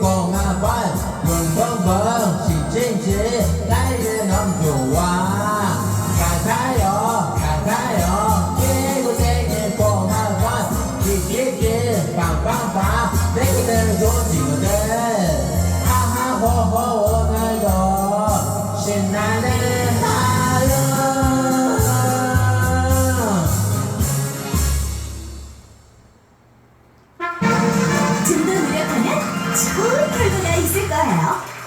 红红红，红红红，喜庆喜，大家能做娃。开开哟，开开哟，接过新年红红火，喜喜喜，棒棒棒，哪个都做几个得，哈哈呵呵我最多，新奶奶。 커플들에 있을 거예요.